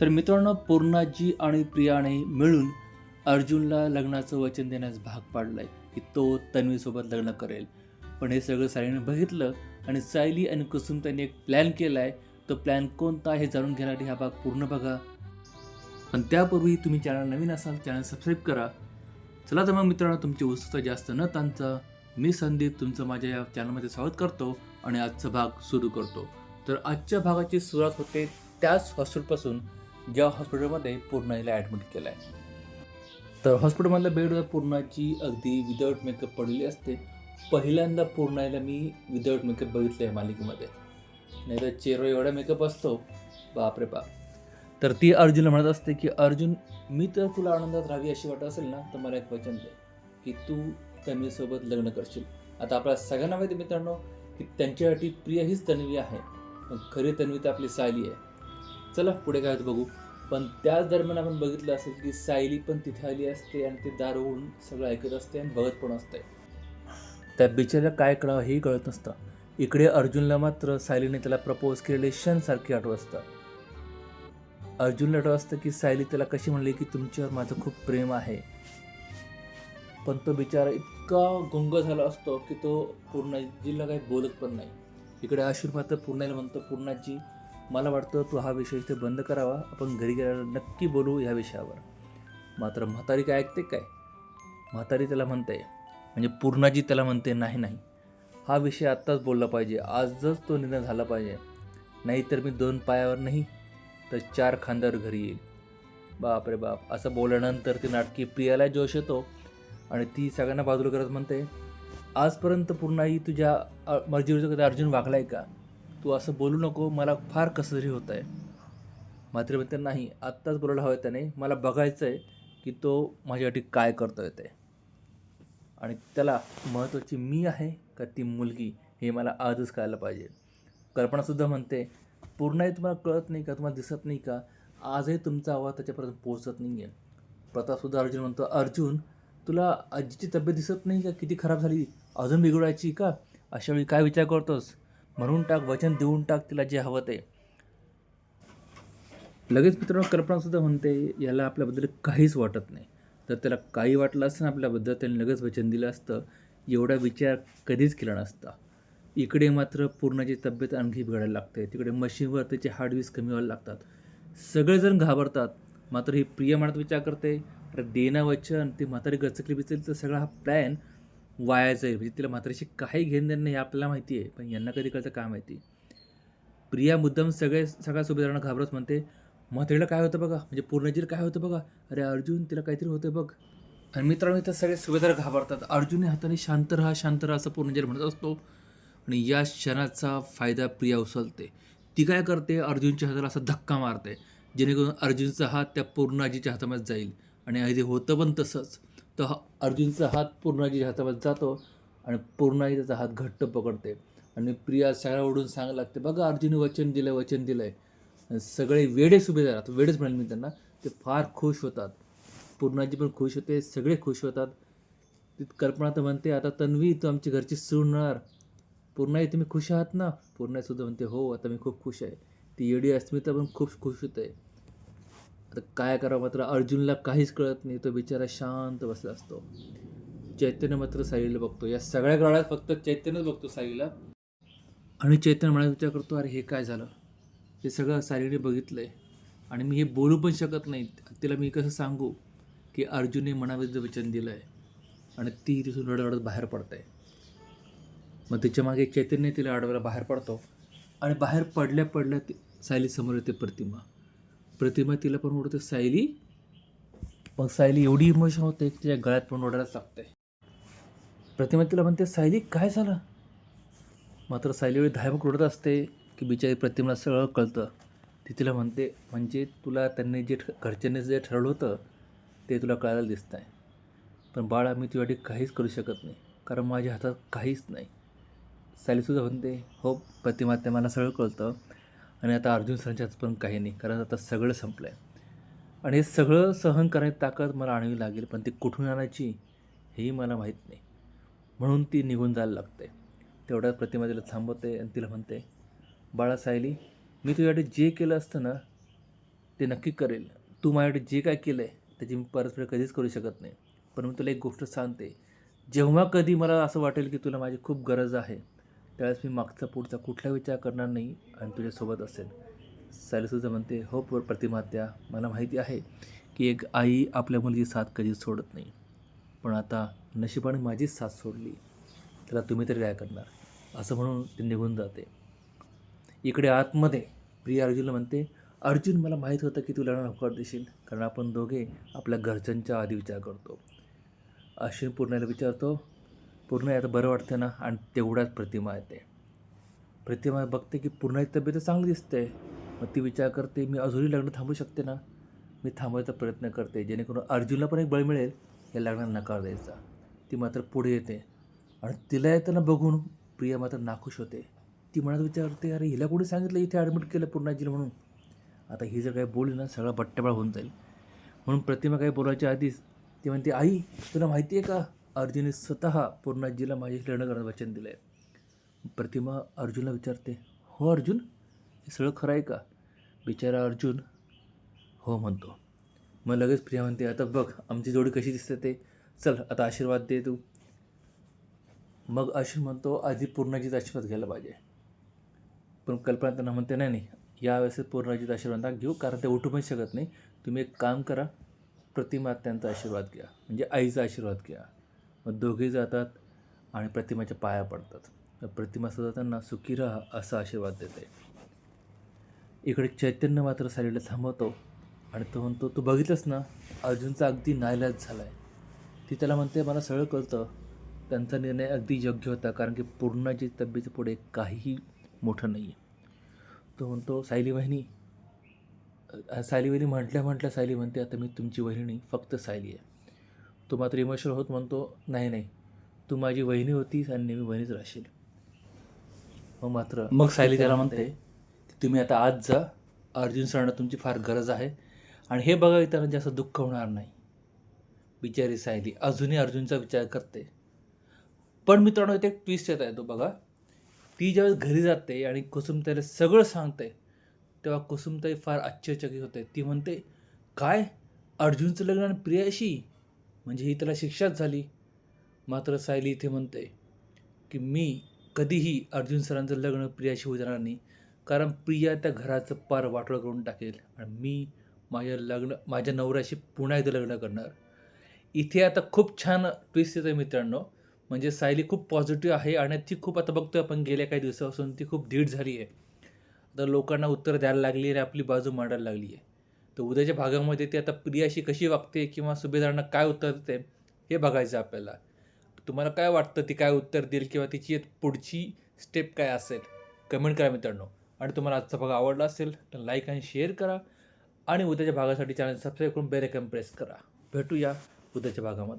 तर मित्रांनो पूर्णाजी आणि प्रियाने मिळून अर्जुनला लग्नाचं वचन देण्यास भाग पाडलंय की तो तन्वीसोबत लग्न करेल. पण हे सगळं सायलीने बघितलं आणि सायली आणि कुसुम त्यांनी एक प्लॅन केला आहे तो प्लॅन कोणता हे जाणून घेण्यासाठी हा भाग पूर्ण बघा. पण त्यापूर्वी तुम्ही चॅनल नवीन असाल चॅनल सबस्क्राईब करा. चला तर मग मित्रांनो तुमची उत्सुकता जास्त न तांचा मी संदीप तुमचं माझ्या या चॅनलमध्ये स्वागत करतो आणि आजचा भाग सुरू करतो. तर आजच्या भागाची सुरुवात होते त्याच हॉस्टेलपासून. ज्या हॉस्पिटलमध्ये पूर्णाईला ॲडमिट केलं आहे तर हॉस्पिटलमधल्या बेडवर पूर्णाची अगदी विदाऊट मेकअप पडलेली असते. पहिल्यांदा पूर्णाईला मी विदाऊट मेकअप बघितलं आहे मालिकेमध्ये. नाही तर चेहरा एवढा मेकअप असतो बापरे बाप. तर ती अर्जुनला म्हणत असते की अर्जुन मी तर तुला आनंदात राहावी अशी वाटत असेल ना तर मला एक वचन दे की तू तन्वीसोबत लग्न करशील. आता आपल्या सगळ्यांना माहिती मित्रांनो की त्यांच्यासाठी प्रिय हीच तन्वी आहे. पण खरी तन्वी तर आपली सायली आहे. चला पुढे काय बघू. पण त्याच दरम्यान आपण बघितलं असेल की सायली पण तिथे आली असते आणि ते दार उघडून सगळं ऐकत असते आणि बघत पण असते. त्या बिचाऱ्याला काय कळावं हेही कळत नसतं. इकडे अर्जुनला मात्र सायलीने त्याला प्रपोज केलेले क्षणसारखे आठवत असतं. अर्जुनला आठवत असतं की सायली त्याला कशी म्हणली की तुमच्यावर माझं खूप प्रेम आहे. पण तो बिचारा इतका गुंग झाला असतो की तो पूर्णाजीला काही बोलत पण नाही. इकडे अश्विन मात्र पूर्णाला म्हणतो पूर्णाजी मला वाटतं तू हा विषय इथे बंद करावा. आपण घरी गेल्यावर नक्की बोलू ह्या विषयावर. मात्र म्हातारी काय ऐकते काय? म्हातारी त्याला म्हणते म्हणजे पूर्णाजी त्याला म्हणते नाही नाही. हा विषय आत्ताच बोलला पाहिजे. आजच तो निर्णय झाला पाहिजे. नाहीतर मी दोन पायावर नाही तर चार खांद्यावर घरी येईल. बाप रे बाप. असं बोलल्यानंतर ती नाटकी प्रियाला जोश येतो आणि ती सगळ्यांना बाजूला करत म्हणते आजपर्यंत पूर्णाई तुझ्या मर्जीवरचं मर्जीवर कधी अर्जुन वागलाय का? तू असं बोलू नको मला फार कसं तरी होत आहे मात्र म्हणते नाही आत्ताच बोलायला हवं त्याने मला बघायचं आहे की तो माझ्यासाठी काय करतोय ते. आणि त्याला महत्त्वाची मी आहे का ती मुलगी हे मला आजच कळायला पाहिजे. कल्पनासुद्धा म्हणते पूर्णही तुम्हाला कळत नाही का तुम्हाला दिसत नाही का आजही तुमचा आवाज त्याच्यापर्यंत पोहोचत नाही आहे प्रतापसुद्धा अर्जुन म्हणतो अर्जुन तुला आजीची तब्येत दिसत नाही का? किती खराब झाली? अजून बिघडायची का? अशा वेळी काय विचार करतोस? म्हणून टाक वचन देऊन टाक तिला जे हवं ते. लगेच मित्रांनो कल्पनासुद्धा म्हणते याला आपल्याबद्दल काहीच वाटत नाही. जर त्याला काही वाटलं असतं ना आपल्याबद्दल त्याने लगेच वचन दिलं असतं. एवढा विचार कधीच केला नसता. इकडे मात्र पूर्णाची तब्येत आणखी बिघडायला लागते. तिकडे मशीनवर त्याचे हार्डवीज कमी व्हायला लागतात. सगळेजण घाबरतात. मात्र ही प्रिय म्हणत विचार करते अरे देणं वचन. ते म्हातारी गचकली बिचली तर सगळा हा प्लॅन वाया जाईल म्हणजे तिला म्हातारीशी काही घेणं देणं नाही हे आपल्याला माहिती आहे पण यांना कधी कळतं काय माहिती प्रिया मुद्दाम सगळे सगळ्या सुभेदारांना घाबरत म्हणते म्हातारीला काय होतं बघा? म्हणजे पूर्णजीला काय होतं बघा? अरे अर्जुन तिला काहीतरी होतं बघ. आणि मित्रांनो इथं सगळे सुभेदार घाबरतात. अर्जुनने हाताने शांत राहा शांत राहा असं पूर्णजीर म्हणत असतो. आणि या क्षणाचा फायदा प्रिया उचलते. ती काय करते? अर्जुनच्या हाताला असा धक्का मारते जेणेकरून अर्जुनचा हात त्या पूर्णाजीच्या हातामध्ये जाईल. आणि आधी होतं पण तसंच. तर हा अर्जुनचा हात पूर्णाजीच्या हातामध्ये जातो आणि पूर्णाजी त्याचा हात घट्ट पकडते. आणि प्रिया सगळ्या ओढून सांगायला लागते बघा अर्जुनने वचन दिलं आहे वचन दिलं आहे सगळे वेडे सुभेदार आता वेडेच म्हणेल मी त्यांना. ते फार खुश होतात. पूर्णाजी पण खुश होते सगळे खुश होतात. ती कल्पना तर म्हणते आता तन्वी तू आमची घरची सून होणार. पूर्णाई तुम्ही खुश आहात ना? पूर्णाईसुद्धा म्हणते हो आता मी खूप खुश आहे. ती येडी अस्मिता पण खूप खुश होते. तर काय करावं मात्र अर्जुनला काहीच कळत नाही. तो बिचारा शांत बसला असतो. चैतन्य मात्र साईला बघतो. या सगळ्या काळात फक्त चैतन्यच बघतो साईला आणि चैतन्य म्हणायचा विचार करतो अरे हे काय झालं? हे सगळं साईने बघितलं आहे आणि मी हे बोलू पण शकत नाही. तिला मी कसं सांगू की अर्जुनने मनाविरुद्ध वचन दिलं आहे आणि ती तिथून रडरडत बाहेर पडते. मग तिच्यामागे चैतन्य तिला अडवायला बाहेर पडतो. आणि बाहेर पडल्या पडल्या ती सायली समोर येते प्रतिमा. प्रतिमा तिला पण ओढते सायली. मग सायली एवढी इमोशन होते की तिच्या गळ्यात पण ओढायलाच लागते. प्रतिमा तिला म्हणते सायली काय झालं? मात्र सायली एवढी धायमक ओढत असते की बिचारी प्रतिमेला सगळं कळतं. ती तिला म्हणते म्हणजे तुला त्यांनी जे ठ- घरच्यांनी जे ठरवलं होतं ते तुला कळायला दिसत आहे पण बाळा मी तुझ्यासाठी काहीच करू शकत नाही कारण माझ्या हातात काहीच नाही. सायलीसुद्धा म्हणते हो प्रतिमा ते मला सगळं कळतं. आणि आता अर्जुन सरांच्या पण काही नाही कारण आता सगळं संपलं आहे आणि हे सगळं सहन करायची ताकद मला आणावी लागेल पण ती कुठून आणायची हेही मला माहीत नाही. म्हणून ती निघून जायला लागते. तेवढ्यात प्रतिमा तिला थांबवते आणि तिला म्हणते बाळा सायली मी तुझ्यासाठी जे केलं असतं ना ते नक्की करेल. तू माझ्याकडे जे काय केलं आहे त्याची मी परतफेड कधीच करू शकत नाही. पण मी तुला एक गोष्ट सांगते. जेव्हा कधी मला असं वाटेल की तुला माझी खूप गरज आहे त्यावेळेस मी मागचा पुढचा कुठला विचार करणार नाही आणि तुझ्यासोबत असेल. सायलीसुद्धा म्हणते हो प्र- प्रतिमात्या मला माहिती आहे की एक आई आपल्या मुलीची साथ कधीच सोडत नाही. पण आता नशिबाने माझीच साथ सोडली. त्याला तुम्ही तरी काय करणार? असं म्हणून ते निघून जाते. इकडे आतमध्ये प्रिया अर्जुनला म्हणते अर्जुन मला माहीत होतं की तुला नकार देशील कारण आपण दोघे आपल्या घरच्यांच्या आधी विचार करतो. अश्विन पूर्णाला विचारतो पूर्ण आता बरं वाटतं ना आणि तेवढ्याच प्रतिमा येते प्रतिमा बघते की पूर्णाची तब्येत चांगली दिसते. मग ती विचार करते मी अजूनही लग्न थांबू शकते ना? मी थांबवायचा प्रयत्न करते जेणेकरून अर्जुनला पण एक बळ मिळेल या लग्नाला नकार द्यायचा. ती मात्र पुढे येते. आणि तिला येताना बघून प्रिया मात्र नाखुश होते. ती मनात विचारते अरे हिला कोणी सांगितलं इथे ॲडमिट केलं पूर्णाजीला म्हणून? आता ही जर काही बोलली ना सगळा बट्ट्याबळ होऊन जाईल. म्हणून प्रतिमा काही बोलायच्या आधीच ती म्हणते आई तुला माहिती आहे का? अर्जुनने स्वतः पूर्णाजीला माझ्याशी लग्न करण्याचं वचन दिलं आहे प्रतिमा अर्जुनला विचारते हो अर्जुन हे सगळं खरं आहे का? बिचारा अर्जुन हो म्हणतो. मग लगेच प्रिया म्हणते आता बघ आमची जोडी कशी दिसते ते. चल आता आशीर्वाद दे तू. मग अश्विन म्हणतो आधी पूर्णाजीचा आशीर्वाद घ्यायला पाहिजे. पण कल्पना त्यांना म्हणते नाही नाही यावेळेस पूर्णाजीचा आशीर्वाद घेऊ कारण ते उठू पण शकत नाही. तुम्ही एक काम करा प्रतिमा त्यांचा आशीर्वाद घ्या म्हणजे आईचा आशीर्वाद घ्या. मग दोघे जातात आणि प्रतिमाच्या पाया पडतात. प्रतिमा सुद्धा त्यांना सुखी राहा असा आशीर्वाद देते. इकडे चैतन्य मात्र सालीला थांबवतो आणि तो म्हणतो तू बघितलंस ना अर्जुनचा अगदी नायलाज झाला आहे ती त्याला म्हणते मला सगळं कळतं त्यांचा निर्णय अगदी योग्य होता कारण की पूर्णाची तब्येती पुढे काहीही मोठं नाही आहे तो म्हणतो सायली वहिनी सायली वहिनी म्हटल्या म्हटल्या सायली म्हणते आता मी तुमची वहिनी फक्त सायली आहे. तो मात्र इमोशनल होत म्हणतो नाही नाही. तू माझी वहिनी होतीस आणि नेहमी वहिनीच राहशील. मग मात्र मग सायली त्याला म्हणते की तुम्ही आता आज जा. अर्जुन सरांना तुमची फार गरज आहे. आणि हे बघा त्यांना जास्त दुःख होणार नाही. बिचारी सायली अजूनही अर्जुनचा विचार करते. पण मित्रांनो इथे एक ट्विस्ट येत आहे तो बघा. ती ज्यावेळेस घरी जाते आणि कुसुमताईला सगळं सांगते तेव्हा कुसुमताई फार आश्चर्यचकित होते. ती म्हणते काय? अर्जुनचं लग्न आणि प्रियाशी? म्हणजे ही त्याला शिक्षाच झाली. मात्र सायली इथे म्हणते की मी कधीही अर्जुन सरांचं लग्न प्रियाशी होऊ जाणार नाही. कारण प्रिया त्या घराचं पार वाटोळं करून टाकेल आणि मी माझ्या लग्न माझ्या नवऱ्याशी पुन्हा एकदा लग्न करणार. इथे आता खूप छान ट्विस्ट येतो मित्रांनो. म्हणजे सायली खूप पॉझिटिव्ह आहे आणि ती खूप आता बघतोय आपण गेल्या काही दिवसापासून ती खूप धीड झाली आहे. आता लोकांना उत्तर द्यायला लागली आणि आपली बाजू मांडायला लागली आहे. तर उद्याच्या भागामध्ये ती आता प्रियाशी कशी वागते किंवा सुभेदारांना काय उत्तर देते हे बघायचं आपल्याला. तुम्हाला काय वाटतं ती काय उत्तर देईल किंवा तिची पुढची स्टेप काय असेल? कमेंट करा मित्रांनो. आणि तुम्हाला आजचा भाग आवडला असेल तर लाईक आणि शेअर करा. आणि उद्याच्या भागासाठी चॅनल सबस्क्राईब करून बेल आयकॉन प्रेस करा. भेटूया उद्याच्या भागामध्ये.